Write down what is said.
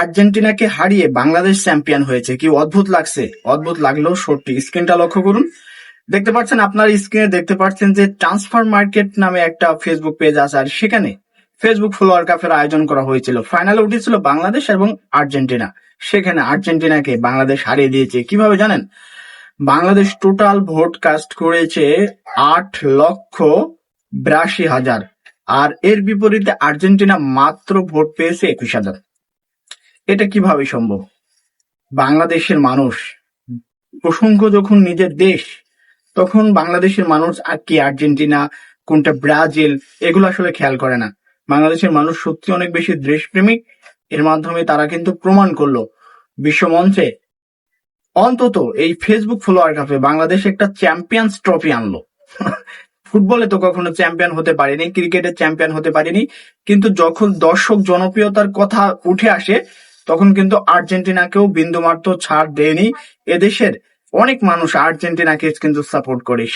আর্জেন্টিনাকে হারিয়ে বাংলাদেশ চ্যাম্পিয়ন হয়েছে। কি অদ্ভুত লাগছে? অদ্ভুত লাগলেও সত্যি। স্ক্রিনটা লক্ষ্য করুন। দেখতে পাচ্ছেন, আপনার স্ক্রিনে দেখতে পাচ্ছেন যে ট্রান্সফার মার্কেট নামে একটা ফেসবুক পেজ আছে, আর সেখানে ফেসবুক ফলোয়ার কাপের আয়োজন করা হয়েছিল। ফাইনালে উঠেছিল বাংলাদেশ এবং আর্জেন্টিনা। সেখানে আর্জেন্টিনাকে বাংলাদেশ হারিয়ে দিয়েছে। কীভাবে জানেন? বাংলাদেশ টোটাল ভোট কাস্ট করেছে আট লক্ষ বিরাশি হাজার। আর এর বিপরীতে আর্জেন্টিনা মাত্র ভোট পেয়েছে একুশ হাজার। এটা কীভাবে সম্ভব? বাংলাদেশের মানুষ, প্রসঙ্গ যখন নিজের দেশ, তখন বাংলাদেশের মানুষ আর কি আর্জেন্টিনা, কোনটা ব্রাজিল, এগুলো আসলে খেয়াল করে না। বাংলাদেশের মানুষ সত্যি অনেক বেশি দেশপ্রেমিক, এর মাধ্যমে তারা কিন্তু প্রমাণ করল বিশ্বমঞ্চে। অন্তত এই ফেসবুক ফলোয়ার কাপে বাংলাদেশ একটা চ্যাম্পিয়ন্স ট্রফি আনলো। ফুটবলে তো কখনো চ্যাম্পিয়ন হতে পারেনি ক্রিকেটে চ্যাম্পিয়ন হতে পারেনি, কিন্তু যখন দর্শক জনপ্রিয়তার কথা উঠে আসে তখন কিন্তু আর্জেন্টিনাকেও বিন্দুমাত্র ছাড় দেয়নি। এদেশের অনেক মানুষ আর্জেন্টিনাকে কিন্তু সাপোর্ট করে।